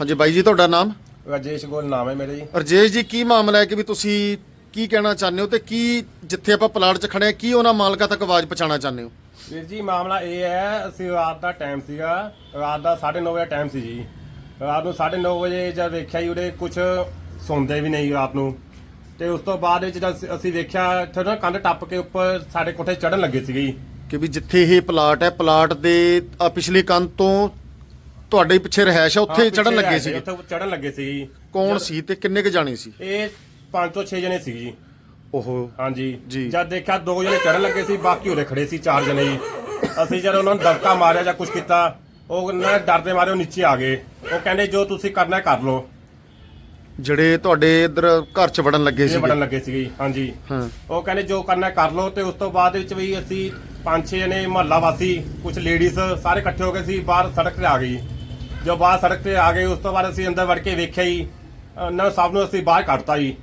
ਹਾਂਜੀ ਬਾਈ ਜੀ ਤੁਹਾਡਾ ਨਾਮ? ਰਾਜੇਸ਼ ਗੋਲ ਨਾਮ ਹੈ ਮੇਰਾ ਜੀ। ਰਜੇਸ਼ ਜੀ ਕੀ ਮਾਮਲਾ ਹੈ ਕਿ ਵੀ ਤੁਸੀਂ ਕੀ ਕਹਿਣਾ ਚਾਹੁੰਦੇ ਹੋ ਤੇ ਕੀ ਜਿੱਥੇ ਆਪਾਂ ਪਲਾਟ 'ਚ ਖੜੇ ਆ ਕੀ ਉਹਨਾਂ ਮਾਲਕਾਂ ਤੱਕ ਆਵਾਜ਼ ਪਹੁੰਚਾਉਣਾ ਚਾਹੁੰਦੇ ਹੋ? ਵੀਰ ਜੀ ਮਾਮਲਾ ਇਹ ਹੈ ਅਸੀਂ ਰਾਤ ਦਾ ਟਾਈਮ ਸੀਗਾ। ਰਾਤ ਦਾ 9:30 ਵਜੇ ਟਾਈਮ ਸੀ ਜੀ। ਰਾਤ ਨੂੰ 9:30 ਵਜੇ ਜਦ ਵੇਖਿਆ ਜੀ ਉਹਦੇ ਕੁਝ ਸੌਂਦੇ ਵੀ ਨਹੀਂ ਰਾਤ ਨੂੰ। ਤੇ ਉਸ ਤੋਂ ਬਾਅਦ ਵਿੱਚ ਜਦ ਅਸੀਂ- ਅਸੀਂ ਵੇਖਿਆ ਇੱਥੇ ਨਾ ਕੰਧ ਟੱਪ ਕੇ ਉੱਪਰ ਸਾਡੇ ਕੋਠੇ ਚੜਨ ਲੱਗੇ ਸੀਗੇ ਜੀ। ਕਿ ਵੀ ਜਿੱਥੇ ਇਹ ਪਲਾਟ ਹੈ ਪਲਾਟ ਦੇ ਆ ਪਿਛਲੀ ਕੰਧ ਤੋਂ ਤੁਹਾਡੇ ਪਿੱਛੇ ਰਹਿائش ਆ ਉੱਥੇ ਚੜਨ ਲੱਗੇ ਸੀ ਉੱਥੇ ਚੜਨ ਲੱਗੇ ਸੀ ਕੌਣ ਸੀ ਤੇ ਕਿੰਨੇ ਕੁ ਜਾਣੇ ਸੀ? ਇਹ 5 ਤੋਂ 6 ਜਣੇ ਸੀ ਜੀ। ਓਹੋ। ਹਾਂਜੀ। ਜਦ ਦੇਖਿਆ ਦੋ ਜਣੇ ਚੜਨ ਲੱਗੇ ਸੀ ਬਾਕੀ ਉਹਦੇ ਖੜੇ ਸੀ ਚਾਰ ਜਣੇ ਅਸੀਂ ਜਦ ਉਹਨਾਂ ਨੂੰ ਦਬਕਾ ਮਾਰਿਆ ਜਾਂ ਕੁਝ ਕੀਤਾ ਉਹ ਨਾ ਡਰਦੇ ਮਾਰੇ ਉਹ ਨੀਚੇ ਆ ਗਏ। ਉਹ ਕਹਿੰਦੇ ਜੋ ਤੁਸੀਂ ਕਰਨਾ ਕਰ ਲਓ। ਜਿਹੜੇ ਤੁਹਾਡੇ ਇਧਰ ਘਰ ਚ ਵੜਨ ਲੱਗੇ ਸੀ ਵੜਨ ਲੱਗੇ ਸੀ ਹਾਂਜੀ। ਉਹ ਕਹਿੰਦੇ ਜੋ ਕਰਨਾ ਕਰ ਲਓ ਤੇ ਉਸ ਤੋਂ ਬਾਅਦ ਵਿੱਚ ਵੀ ਅਸੀਂ ਪੰਜ ਛੇ ਜਣੇ ਮਹੱਲਾ ਵਾਸੀ ਕੁਝ ਲੇਡੀਜ਼ ਸਾਰੇ ਇਕੱਠੇ ਹੋ ਗਏ ਸੀ ਬਾਹਰ ਸੜਕ ਤੇ ਆ ਗਈ ਜੋ ਬਾਹਰ ਸੜਕ ਤੇ ਆ ਗਏ ਉਸ ਤੋਂ ਬਾਅਦ ਅਸੀਂ ਅੰਦਰ ਵੜ ਕੇ ਵੇਖਿਆ ਜੀ ਉਹਨਾਂ ਸਭ ਨੂੰ ਅਸੀਂ ਬਾਹਰ ਕੱਢਤਾ ਜੀ।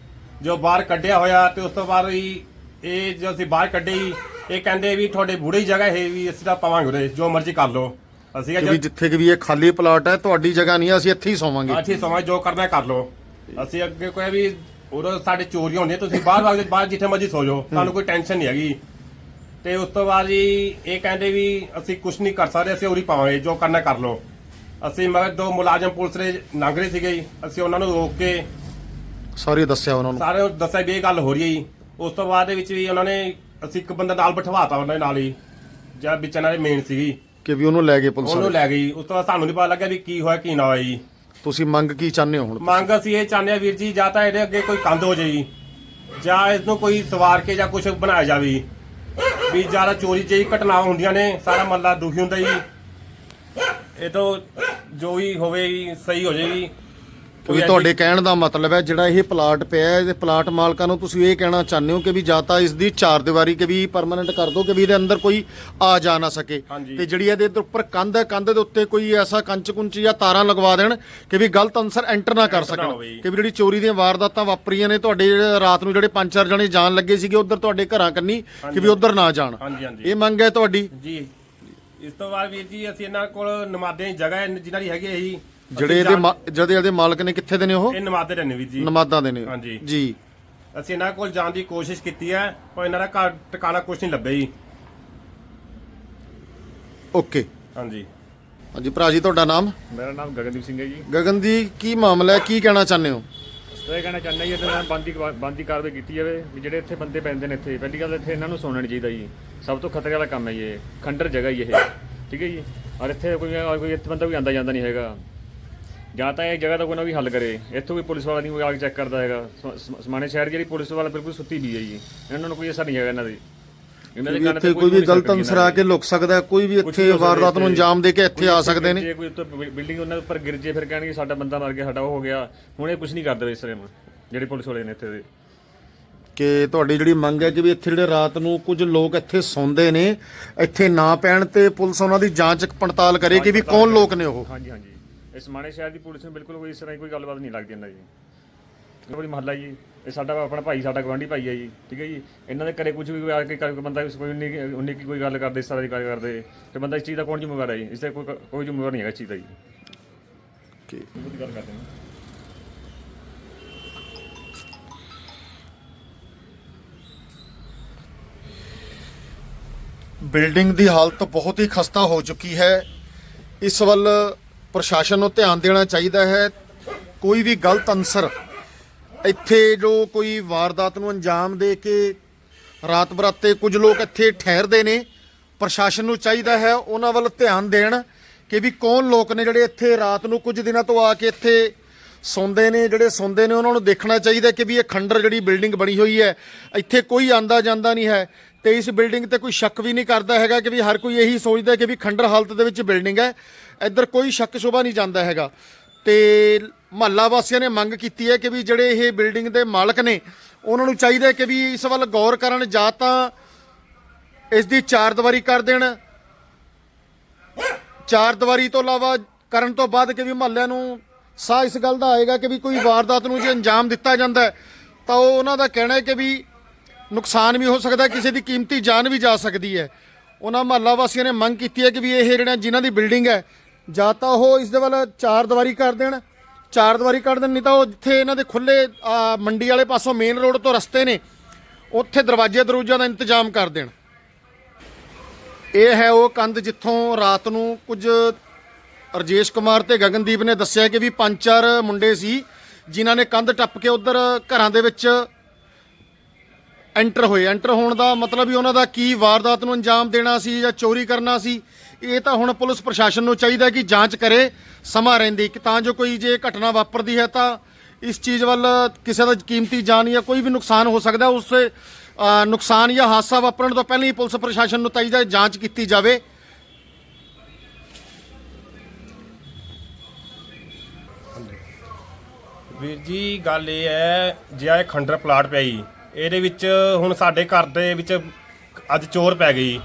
ਜੋ ਬਾਹਰ ਕੱਢਿਆ ਹੋਇਆ ਤੇ ਉਸ ਤੋਂ ਬਾਅਦ ਹੀ ਇਹ ਜੋ ਅਸੀਂ ਬਾਹਰ ਕੱਢੇ ਜੀ ਇਹ ਕਹਿੰਦੇ ਵੀ ਤੁਹਾਡੇ ਬੁੜੀ ਜਗ੍ਹਾ ਹੈ ਵੀ ਅਸੀਂ ਤਾਂ ਪਾਵਾਂਗੇ ਉਰੇ ਜੋ ਮਰਜ਼ੀ ਕਰ ਲਓ। ਅਸੀਂ ਕਿ ਕਿਹਾ ਵੀ ਜੀ ਜਿੱਥੇ ਕਿ ਵੀ ਇਹ ਖਾਲੀ ਪਲਾਟ ਹੈ ਤੁਹਾਡੀ ਜਗ੍ਹਾ ਨਹੀਂ ਹੈ, ਅਸੀਂ ਇੱਥੇ ਹੀ ਸੋਵਾਂਗੇ। ਠੀਕ ਸਮਝ ਜੋ ਕਰਨਾ ਕਰ ਲਓ। ਅਸੀਂ ਅੱਗੇ ਕੋਈ ਵੀ ਉਦੋਂ ਸਾਡੇ ਚੋਰੀਆਂ ਹੁੰਦੀਆਂ ਤੁਸੀਂ ਬਾਹਰ ਵਾਗ ਬਾਹਰ ਜਿੱਥੇ ਮਰਜ਼ੀ ਸੋ ਜਾਓ ਸਾਨੂੰ ਕੋਈ ਟੈਨਸ਼ਨ ਨਹੀਂ ਹੈਗੀ। ਤੇ ਉਸ ਤੋਂ ਬਾਅਦ ਜੀ ਇਹ ਕਹਿੰਦੇ ਵੀ ਅਸੀਂ ਕੁਝ ਨਹੀਂ ਕਰ ਸਕਦੇ ਅਸੀਂ ਉਰੀ ਪਾਵਾਂਗੇ ਜੋ ਕਰਨਾ ਕਰ ਲਓ। ਅਸੀਂ ਮਗਰ ਦੋ ਮੁਲਾਜ਼ਮ ਪੁਲਿਸ ਦੇ ਲੰਘ ਰਹੇ ਸੀਗੇ ਜੀ। ਅਸੀਂ ਉਹਨਾਂ ਨੂੰ ਰੋਕ ਕੇ ਸਾਰੇ ਦੱਸਿਆ ਉਹਨਾਂ ਨੂੰ? ਸਾਰੇ ਨੂੰ ਦੱਸਿਆ ਵੀ ਇਹ ਗੱਲ ਹੋ ਰਹੀ ਹੈ ਜੀ। ਉਸ ਤੋਂ ਬਾਅਦ ਦੇ ਵਿੱਚ ਵੀ ਉਹਨਾਂ ਨੇ ਅਸੀਂ ਇੱਕ ਬੰਦਾ ਨਾਲ ਬਿਠਵਾਤਾ ਉਹਨਾਂ ਦੇ ਨਾਲ ਹੀ ਜਾਂ ਵਿੱਚ ਇਹਨਾਂ ਦੇ ਮੇਨ ਸੀਗੀ। ਕਿ ਵੀ ਉਹਨੂੰ ਲੈ ਗਏ ਪੁਲਿਸ ਉਹਨੂੰ ਵਾਲੇ? ਲੈ ਗਈ ਉਸ ਤੋਂ ਬਾਅਦ ਸਾਨੂੰ ਨਹੀਂ ਪਤਾ ਲੱਗਿਆ ਵੀ ਕੀ ਹੋਇਆ ਕੀ ਨਾ ਹੋਇਆ ਜੀ। ਤੁਸੀਂ ਮੰਗ ਕੀ ਚਾਹੁੰਦੇ ਹੋ ਹੁਣ ਮੰਗ ਅਸੀਂ ਇਹ ਚਾਹੁੰਦੇ ਆ ਵੀਰ ਜੀ ਜਾਂ ਤਾਂ ਇਹਦੇ ਅੱਗੇ ਕੋਈ ਕੰਧ ਹੋ ਜਾਈ ਜਾਂ ਇਸ ਨੂੰ ਕੋਈ ਸਵਾਰ ਕੇ ਜਾਂ ਕੁਝ ਬਣਾਇਆ ਜਾਵੇ ਵੀ ਜ਼ਿਆਦਾ ਚੋਰੀ ਜਿਹੀ ਘਟਨਾਵਾਂ ਹੁੰਦੀਆਂ ਨੇ ਸਾਰਾ ਮੱਲਾ ਦੁਖੀ ਹੁੰਦਾ ਜੀ। ਇਹ ਤੋਂ ਜੋ ਵੀ ਹੋਵੇ ਜੀ, ਸਹੀ ਹੋ ਜਾਏਗੀ। ਵੀ ਤੁਹਾਡੇ ਕਹਿਣ ਦਾ ਮਤਲਬ ਹੈ ਜਿਹੜਾ ਇਹ ਪਲਾਟ ਪਿਆ ਹੈ ਇਹਦੇ ਪਲਾਟ ਮਾਲਕਾਂ ਨੂੰ ਤੁਸੀਂ ਇਹ ਕਹਿਣਾ ਚਾਹੁੰਦੇ ਹੋ ਕਿ ਵੀ ਜਾਂ ਤਾਂ ਇਸ ਦੀ ਚਾਰ ਦੀਵਾਰੀ ਕਿ ਵੀ ਪਰਮਾਨੈਂਟ ਕਰ ਦਿਓ ਕਿ ਵੀ ਇਹਦੇ ਅੰਦਰ ਕੋਈ ਆ ਜਾ ਨਾ ਸਕੇ। ਹਾਂਜੀ। ਤੇ ਜਿਹੜੀ ਇਹਦੇ ਉੱਪਰ ਕੰਧ ਹੈ ਕੰਧ ਦੇ ਉੱਤੇ ਕੋਈ ਐਸਾ ਕੰਚ ਕੁੰਚ ਜਾਂ ਤਾਰਾਂ ਲਗਵਾ ਦੇਣ ਕਿ ਵੀ ਗਲਤ ਅਨਸਰ ਐਂਟਰ ਨਾ ਕਰ ਸਕਣ। ਹੋਵੇ ਜੀ। ਕਿ ਵੀ ਜਿਹੜੀ ਚੋਰੀ ਦੀਆਂ ਵਾਰਦਾਤਾਂ ਵਾਪਰੀਆਂ ਨੇ ਤੁਹਾਡੇ ਜਿਹੜੇ ਰਾਤ ਨੂੰ ਜਿਹੜੇ ਪੰਜ ਚਾਰ ਜਣੇ ਜਾਣ ਲੱਗੇ ਸੀਗੇ ਉਧਰ ਤੁਹਾਡੇ ਘਰਾਂ ਕੰਨੀ ਕਿ ਵੀ ਉਧਰ ਨਾ ਜਾਣ। ਹਾਂਜੀ ਹਾਂਜੀ। ਇਹ ਮੰਗ ਹੈ ਤੁਹਾਡੀ? ਜੀ। ਇਸ ਤੋਂ ਬਾਅਦ ਵੀਰ ਜੀ ਅਸੀਂ ਇਹਨਾਂ ਕੋਲ ਨਮਾਦੇ ਦੀ ਜਗ੍ਹਾ ਹੈ ਜਿਨ੍ਹਾਂ ਦੀ ਹੈਗੀ ਹੈ ਜੀ ਜਿਹੜੇ ਇਹਦੇ ਮਾ- ਜਿਹੜੇ ਇਹਦੇ ਮਾਲਕ ਨੇ ਕਿੱਥੇ ਦੇ ਨੇ ਉਹ? ਇਹ ਨਮਾਦੇ ਰਹਿੰਦੇ ਵੀਰ ਜੀ। ਨਮਾਦਾਂ ਦੇ ਨੇ। ਹਾਂਜੀ। ਜੀ। ਅਸੀਂ ਇਹਨਾਂ ਕੋਲ ਜਾਣ ਦੀ ਕੋਸ਼ਿਸ਼ ਕੀਤੀ ਹੈ ਪਰ ਇਹਨਾਂ ਦਾ ਘਰ ਟਿਕਾਣਾ ਕੁਝ ਨਹੀਂ ਲੱਭਿਆ ਜੀ। ਓਕੇ। ਹਾਂਜੀ। ਹਾਂਜੀ ਭਰਾ ਜੀ ਤੁਹਾਡਾ ਨਾਮ? ਮੇਰਾ ਨਾਮ ਗਗਨਦੀਪ ਸਿੰਘ ਹੈ ਜੀ। ਗਗਨ ਜੀ ਕੀ ਮਾਮਲਾ ਹੈ? ਕੀ ਕਹਿਣਾ ਚਾਹੁੰਦੇ ਹੋ? ਇਹ ਕਹਿਣਾ ਚਾਹੁੰਦਾ ਜੀ ਇਹਦੇ ਨਾਲ ਬੰਦੀ ਬੰਦੀ ਕਾਰਵਾਈ ਕੀਤੀ ਜਾਵੇ ਵੀ ਜਿਹੜੇ ਇੱਥੇ ਬੰਦੇ ਪੈਂਦੇ ਨੇ ਇੱਥੇ। ਪਹਿਲੀ ਗੱਲ ਇੱਥੇ ਇਹਨਾਂ ਨੂੰ ਸੁਣਨਾ ਨਹੀਂ ਚਾਹੀਦਾ ਜੀ। ਸਭ ਤੋਂ ਖਤਰੇ ਵਾਲਾ ਕੰਮ ਹੈ ਇਹ। ਖੰਡਰ ਜਗ੍ਹਾ ਹੀ ਇਹ। ਠੀਕ ਹੈ ਜੀ? ਔਰ ਇੱਥੇ ਕੋਈ ਕੋਈ ਇੱਥੇ ਬੰਦਾ ਵੀ ਆਂਦਾ ਜਾਂਦਾ ਨਹੀਂ ਹੈਗਾ। ਜਾਂ ਤਾਂ ਇਹ ਜਗ੍ਹਾ ਦਾ ਕੋਈ ਨਾ ਵੀ ਹੱਲ ਕਰੇ। ਇੱਥੋਂ ਵੀ ਪੁਲਿਸ ਵਾਲਾ ਨਹੀਂ ਕੋਈ ਆ ਕੇ ਚੈੱਕ ਕਰਦਾ ਹੈਗਾ। ਸ- ਸਮਾਣੇ ਸ਼ਹਿਰ ਜਿਹੜੀ ਪੁਲਿਸ ਵਾਲਾ ਬਿਲਕੁਲ ਸੁੱਤੀ ਵੀ ਹੈ ਜੀ। ਇਹਨਾਂ ਨੂੰ ਕੋਈ ਅਸਰ ਨਹੀਂ ਹੈਗਾ ਇਹਨਾਂ ਦੀ। ਇਹਨਾਂ ਵੀ ਕੰਨ ਤੇ ਇੱਥੇ ਕੋਈ ਵੀ ਗਲਤ ਅਨਸਰ ਆ ਕੇ ਲੁਕ ਸਕਦਾ ਕੋਈ ਵੀ ਇੱਥੇ ਵੀ ਵਾਰਦਾਤ ਨੂੰ। ਅੰਜਾਮ ਦੇ ਕੇ ਇੱਥੇ ਆ ਸਕਦੇ ਨੇ। ਜੇ ਕੋਈ ਉੱਤੇ ਬਿਲਡਿੰਗ ਉਹਨਾਂ ਦੇ ਉੱਪਰ ਗਿਰ ਜੇ ਫਿਰ ਕਹਿਣਗੇ ਸਾਡਾ ਬੰਦਾ ਮਰ ਗਿਆ ਸਾਡਾ ਉਹ ਹੋ ਗਿਆ। ਹੁਣ ਇਹ ਕੁਝ ਨਹੀਂ ਕਰਦੇ ਇਸ ਟਾਈਮ ਜਿਹੜੇ ਪੁਲਿਸ ਵਾਲੇ ਨੇ ਇੱਥੇ ਦੇ। ਕਿ ਤੁਹਾਡੀ ਜਿਹੜੀ ਮੰਗ ਹੈ ਕਿ ਵੀ ਇੱਥੇ ਜਿਹੜੇ ਰਾਤ ਨੂੰ ਕੁਝ ਲੋਕ ਇੱਥੇ ਸੌਂਦੇ ਨੇ ਇੱਥੇ ਨਾ ਪੈਣ ਤੇ ਪੁਲਿਸ ਉਹਨਾਂ ਦੀ ਜਾਂਚ ਪੜਤਾਲ ਕਰੇ ਕਿ ਵੀ ਕੌਣ ਲੋਕ ਨੇ ਉਹ? ਹਾਂਜੀ ਹਾਂਜੀ। ਇਸ ਮਾਣੇ ਸ਼ਹਿਰ ਦੀ ਪੁਲਿਸ ਨੂੰ ਬਿਲਕੁਲ ਕੋਈ ਇਸ ਤਰ੍ਹਾਂ ਦੀ ਕੋਈ ਗੱਲਬਾਤ ਨਹੀਂ ਲੱਗਦੀ ਇਹਨਾਂ ਜੀ ਇਹ ਬੜੀ ਮਹੱਲਾ ਜੀ। ਇਹ ਸਾਡਾ ਆਪਣਾ ਭਾਈ ਸਾਡਾ ਗਵਾਂਢੀ ਭਾਈ ਹੈ ਜੀ ਠੀਕ ਹੈ ਜੀ। ਇਹਨਾਂ ਦੇ ਘਰੇ ਕੁਝ ਵੀ ਆ ਕੇ ਕੋਈ ਬੰਦਾ ਕੋਈ ਉਨੀ ਉਨੀ ਕੀ ਕੋਈ ਗੱਲ ਕਰਦੇ ਇਸ ਤਰ੍ਹਾਂ ਦੀ ਗੱਲ ਕਰਦੇ ਤੇ ਬੰਦਾ ਇਸ ਚੀਜ਼ ਦਾ ਕੌਣ ਜ਼ਿੰਮੇਵਾਰ ਹੈ ਜੀ? ਇਸ ਤੇ ਕੋਈ ਕੋਈ ਜ਼ਿੰਮੇਵਾਰ ਨਹੀਂ ਹੈਗਾ ਇਸ ਚੀਜ਼ ਦਾ ਜੀ। ਕਿ ਉਹਦੀ ਗੱਲ ਕਰਦੇ ਹਾਂ। ਬਿਲਡਿੰਗ ਦੀ ਹਾਲਤ ਬਹੁਤ ਹੀ ਖਸਤਾ ਹੋ ਚੁੱਕੀ ਹੈ। ਇਸ ਵੱਲ ਪ੍ਰਸ਼ਾਸਨ ਨੂੰ ਧਿਆਨ ਦੇਣਾ ਚਾਹੀਦਾ ਹੈ। ਕੋਈ ਵੀ ਗਲਤ ਅਨਸਰ ਇੱਥੇ ਜੋ ਕੋਈ ਵਾਰਦਾਤ ਨੂੰ ਅੰਜਾਮ ਦੇ ਕੇ ਰਾਤ ਬਰਾਤੇ ਕੁਝ ਲੋਕ ਇੱਥੇ ਠਹਿਰਦੇ ਨੇ, ਪ੍ਰਸ਼ਾਸਨ ਨੂੰ ਚਾਹੀਦਾ ਹੈ ਉਹਨਾਂ ਵੱਲ ਧਿਆਨ ਦੇਣ ਕਿ ਵੀ ਕੌਣ ਲੋਕ ਨੇ ਜਿਹੜੇ ਇੱਥੇ ਰਾਤ ਨੂੰ ਕੁਝ ਦਿਨਾਂ ਤੋਂ ਆ ਕੇ ਇੱਥੇ ਸੌਂਦੇ ਨੇ, ਜਿਹੜੇ ਸੌਂਦੇ ਨੇ ਉਹਨਾਂ ਨੂੰ ਦੇਖਣਾ ਚਾਹੀਦਾ ਕਿ ਵੀ ਇਹ ਖੰਡਰ ਜਿਹੜੀ ਬਿਲਡਿੰਗ ਬਣੀ ਹੋਈ ਹੈ, ਇੱਥੇ ਕੋਈ ਆਂਦਾ ਜਾਂਦਾ ਨਹੀਂ ਹੈ ਤੇ ਇਸ ਬਿਲਡਿੰਗ ਤੇ ਕੋਈ ਸ਼ੱਕ ਵੀ ਨਹੀਂ ਕਰਦਾ ਹੈਗਾ ਕਿ ਵੀ ਹਰ ਕੋਈ ਇਹੀ ਸੋਚਦਾ ਕਿ ਵੀ ਖੰਡਰ ਹਾਲਤ ਦੇ ਵਿੱਚ ਬਿਲਡਿੰਗ ਹੈ, ਇੱਧਰ ਕੋਈ ਸ਼ੱਕ ਸ਼ੁਬਾ ਨਹੀਂ ਜਾਂਦਾ ਹੈਗਾ ਤੇ ਮਹੱਲਾ ਵਾਸੀਆਂ ਨੇ ਮੰਗ ਕੀਤੀ ਹੈ ਕਿ ਵੀ ਜਿਹੜੇ ਇਹ ਬਿਲਡਿੰਗ ਦੇ ਮਾਲਕ ਨੇ, ਉਹਨਾਂ ਨੂੰ ਚਾਹੀਦਾ ਹੈ ਕਿ ਵੀ ਇਸ ਵੱਲ ਗੌਰ ਕਰਨ, ਜਾਂ ਤਾਂ ਇਸ ਦੀ ਚਾਰ ਦੀਵਾਰੀ ਕਰ ਦੇਣ। ਚਾਰ ਦੀਵਾਰੀ ਤੋਂ ਇਲਾਵਾ ਕਰਨ ਤੋਂ ਬਾਅਦ ਕਿ ਵੀ ਮਹੱਲਿਆਂ ਨੂੰ ਸਾਹ ਇਸ ਗੱਲ ਦਾ ਆਏਗਾ ਕਿ ਵੀ ਕੋਈ ਵਾਰਦਾਤ ਨੂੰ ਜੇ ਅੰਜਾਮ ਦਿੱਤਾ ਜਾਂਦਾ ਤਾਂ ਉਹ ਉਹਨਾਂ ਦਾ ਕਹਿਣਾ ਹੈ ਕਿ ਵੀ ਨੁਕਸਾਨ ਵੀ ਹੋ ਸਕਦਾ ਕਿਸੇ ਦੀ ਕੀਮਤੀ ਜਾਨ ਵੀ ਜਾ ਸਕਦੀ ਹੈ। ਉਹਨਾਂ ਮਹੱਲਾ ਵਾਸੀਆਂ ਨੇ ਮੰਗ ਕੀਤੀ ਹੈ ਕਿ ਵੀ ਇਹ ਜਿਹੜਾ ਜਿਨ੍ਹਾਂ ਦੀ ਬਿਲਡਿੰਗ ਹੈ, ਜਾਂ ਤਾਂ ਉਹ ਇਸ ਦੇ ਵੱਲ ਚਾਰ ਦੀਵਾਰੀ ਕਰ ਦੇਣ। ਚਾਰ ਦੀਵਾਰੀ ਕੱਢ ਦੇਣ, ਨਹੀਂ ਤਾਂ ਉਹ ਜਿੱਥੇ ਇਹਨਾਂ ਦੇ ਖੁੱਲੇ ਮੰਡੀ ਵਾਲੇ ਪਾਸੋਂ ਮੇਨ ਰੋਡ ਤੋਂ ਰਸਤੇ ਨੇ, ਉੱਥੇ ਦਰਵਾਜ਼ੇ ਦਰੂਜਾਂ ਦਾ ਇੰਤਜ਼ਾਮ ਕਰ ਦੇਣ। ਇਹ ਹੈ ਉਹ ਕੰਧ ਜਿੱਥੋਂ ਰਾਤ ਨੂੰ ਕੁਝ ਰਜੇਸ਼ ਕੁਮਾਰ ਤੇ ਗਗਨਦੀਪ ਨੇ ਦੱਸਿਆ ਕਿ ਵੀ ਪੰਜ ਚਾਰ ਮੁੰਡੇ ਸੀ, ਜਿਨ੍ਹਾਂ ਨੇ ਕੰਧ ਟੱਪ ਕੇ ਉਧਰ ਘਰਾਂ ਦੇ ਵਿੱਚ ਐਂਟਰ ਹੋਏ। ਐਂਟਰ ਹੋਣ ਦਾ ਮਤਲਬ ਵੀ ਉਹਨਾਂ ਦਾ ਕੀ ਵਾਰਦਾਤ ਨੂੰ ਅੰਜਾਮ ਦੇਣਾ ਸੀ ਜਾਂ ਚੋਰੀ ਕਰਨਾ ਸੀ ਇਹ ਤਾਂ ਹੁਣ ਪੁਲਿਸ ਪ੍ਰਸ਼ਾਸਨ ਨੂੰ ਚਾਹੀਦਾ ਕਿ ਜਾਂਚ ਕਰੇ, ਸਮਾਂ ਰਹਿੰਦੀ। ਕਿ ਤਾਂ ਜੋ ਕੋਈ ਜੇ ਘਟਨਾ ਵਾਪਰਦੀ ਹੈ ਤਾਂ ਇਸ ਚੀਜ਼ ਵੱਲ ਕਿਸੇ ਦਾ ਕੀਮਤੀ ਜਾਨ ਜਾਂ ਕੋਈ ਵੀ ਨੁਕਸਾਨ ਹੋ ਸਕਦਾ, ਉਸ ਨੁਕਸਾਨ ਜਾਂ ਹਾਦਸਾ ਵਾਪਰਨ ਤੋਂ ਪਹਿਲਾਂ ਹੀ ਪੁਲਿਸ ਪ੍ਰਸ਼ਾਸਨ ਨੂੰ ਚਾਹੀਦਾ ਜਾਂਚ ਕੀਤੀ ਜਾਵੇ। ਵੀਰ ਜੀ, ਗੱਲ ਇਹ ਹੈ, ਜੇ ਇਹ ਖੰਡਰ ਪਲਾਟ ਪਿਆ ਜੀ, ਇਹਦੇ ਵਿੱਚ ਹੁਣ ਸਾਡੇ ਘਰ ਦੇ ਵਿੱਚ ਅੱਜ ਚੋਰ ਪੈ ਗਈ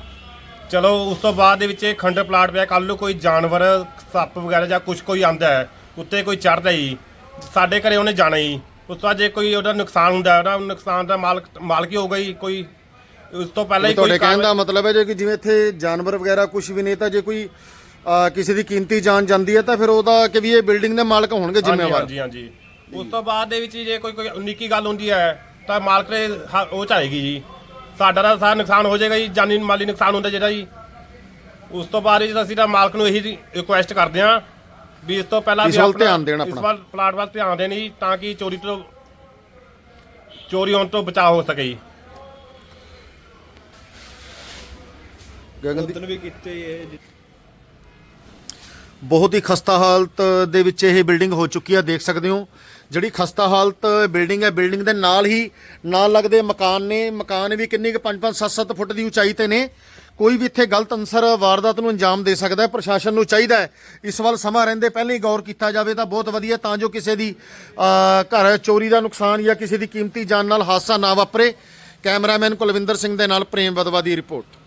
ਚਲੋ ਉਸ ਤੋਂ ਬਾਅਦ ਦੇ ਵਿੱਚ ਇਹ ਖੰਡਰ ਪਲਾਟ ਪਿਆ। ਕੱਲ ਨੂੰ ਕੋਈ ਜਾਨਵਰ ਸੱਪ ਵਗੈਰਾ ਜਾਂ ਕੁਝ ਕੋਈ ਆਂਦਾ ਹੈ ਉੱਤੇ ਕੋਈ ਚੜਦਾ ਜੀ ਸਾਡੇ ਘਰੇ ਉਹਨੇ ਜਾਣਾ ਜੀ ਉਸ ਤੋਂ ਬਾਅਦ ਜੇ ਕੋਈ ਉਹਦਾ ਨੁਕਸਾਨ ਹੁੰਦਾ ਹੈ, ਉਹਦਾ ਨੁਕਸਾਨ ਦਾ ਮਾਲਕ ਮਾਲਕ ਹੀ ਹੋਊਗਾ ਜੀ ਕੋਈ ਉਸ ਤੋਂ ਪਹਿਲਾਂ ਹੀ ਕੋਈ ਤੁਹਾਡੇ ਕਹਿਣ ਦਾ ਮਤਲਬ ਹੈ ਜੇ ਕਿ ਜਿਵੇਂ ਇੱਥੇ ਜਾਨਵਰ ਵਗੈਰਾ ਕੁਝ ਵੀ ਨਹੀਂ ਤਾਂ ਜੇ ਕੋਈ ਕਿਸੇ ਦੀ ਕੀਮਤੀ ਜਾਨ ਜਾਂਦੀ ਹੈ ਤਾਂ ਫਿਰ ਉਹਦਾ ਕਿ ਵੀ ਇਹ ਬਿਲਡਿੰਗ ਦੇ ਮਾਲਕ ਹੋਣਗੇ ਜ਼ਿੰਮੇਵਾਰ। ਹਾਂਜੀ ਹਾਂਜੀ। ਉਸ ਤੋਂ ਬਾਅਦ ਦੇ ਵਿੱਚ ਜੇ ਕੋਈ ਕੋਈ ਨਿੱਕੀ ਗੱਲ ਹੁੰਦੀ ਹੈ ਤਾਂ ਮਾਲਕ ਦੇ ਹ- ਉਹ ਚ ਆਏਗੀ ਜੀ। ਸਾਡਾ ਤਾਂ ਸਾਰਾ ਨੁਕਸਾਨ ਹੋ ਜਾਏਗਾ ਜੀ ਜਾਨੀ ਮਾਲੀ ਨੁਕਸਾਨ ਹੁੰਦਾ ਜਿਹੜਾ ਜੀ। ਉਸ ਤੋਂ ਬਾਅਦ ਵਿੱਚ ਅਸੀਂ ਤਾਂ ਮਾਲਕ ਨੂੰ ਇਹੀ ਰਿਕੁਐਸਟ ਕਰਦੇ ਹਾਂ ਵੀ ਇਸ ਤੋਂ ਪਹਿਲਾਂ ਇਸ ਵੱਲ ਆਪਣਾ- ਧਿਆਨ ਦੇਣ ਇਸ ਆਪਣਾ। ਵੱਲ ਪਲਾਟ ਵੱਲ ਧਿਆਨ ਦੇਣ ਜੀ ਤਾਂ ਕਿ ਚੋਰੀ ਤੋਂ ਚੋਰੀ ਹੋਣ ਤੋਂ ਬਚਾਅ ਹੋ ਸਕੇ ਜੀ। ਗਗਨਦੀਪ ਵੀ ਕੀਤੇ ਇਹ ਬਹੁਤ ਹੀ ਖਸਤਾ ਹਾਲਤ ਦੇ ਵਿੱਚ ਇਹ ਬਿਲਡਿੰਗ ਹੋ ਚੁੱਕੀ ਹੈ ਦੇਖ ਸਕਦੇ ਹੋ। ਜਿਹੜੀ ਖਸਤਾ ਹਾਲਤ ਬਿਲਡਿੰਗ ਹੈ, ਬਿਲਡਿੰਗ ਦੇ ਨਾਲ ਹੀ ਨਾਲ ਲੱਗਦੇ ਮਕਾਨ ਨੇ। ਮਕਾਨ ਵੀ ਕਿੰਨੀ ਕੁ 5-5 7-7 ਫੁੱਟ ਦੀ ਉਚਾਈ ਤੇ ਨੇ। ਕੋਈ ਵੀ ਇੱਥੇ ਗਲਤ ਅਨਸਰ ਵਾਰਦਾਤ ਨੂੰ ਅੰਜਾਮ ਦੇ ਸਕਦਾ ਹੈ, ਪ੍ਰਸ਼ਾਸਨ ਨੂੰ ਚਾਹੀਦਾ ਹੈ। ਇਸ ਵੱਲ ਸਮਾਂ ਰਹਿੰਦੇ ਪਹਿਲਾਂ ਹੀ ਗੌਰ ਕੀਤਾ ਜਾਵੇ ਤਾਂ ਬਹੁਤ ਵਧੀਆ, ਤਾਂ ਜੋ ਕਿਸੇ ਦੀ ਘਰ ਚੋਰੀ ਦਾ ਨੁਕਸਾਨ ਜਾਂ ਕਿਸੇ ਦੀ ਕੀਮਤੀ ਜਾਨ ਨਾਲ ਹਾਦਸਾ ਨਾ ਵਾਪਰੇ। ਕੈਮਰਾਮੈਨ ਕੁਲਵਿੰਦਰ ਸਿੰਘ ਦੇ ਨਾਲ ਪ੍ਰੇਮ ਵਦਵਾ ਦੀ ਰਿਪੋਰਟ।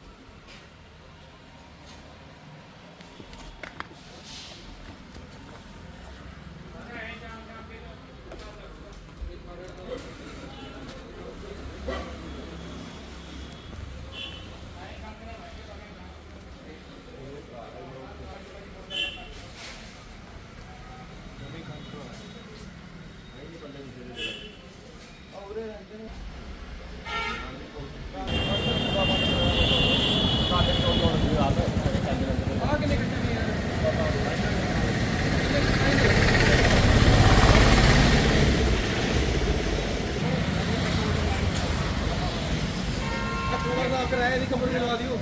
ਕਿਰਾਏ ਦੀ ਕਮਰ ਮਿਲਵਾ ਦਿਓ।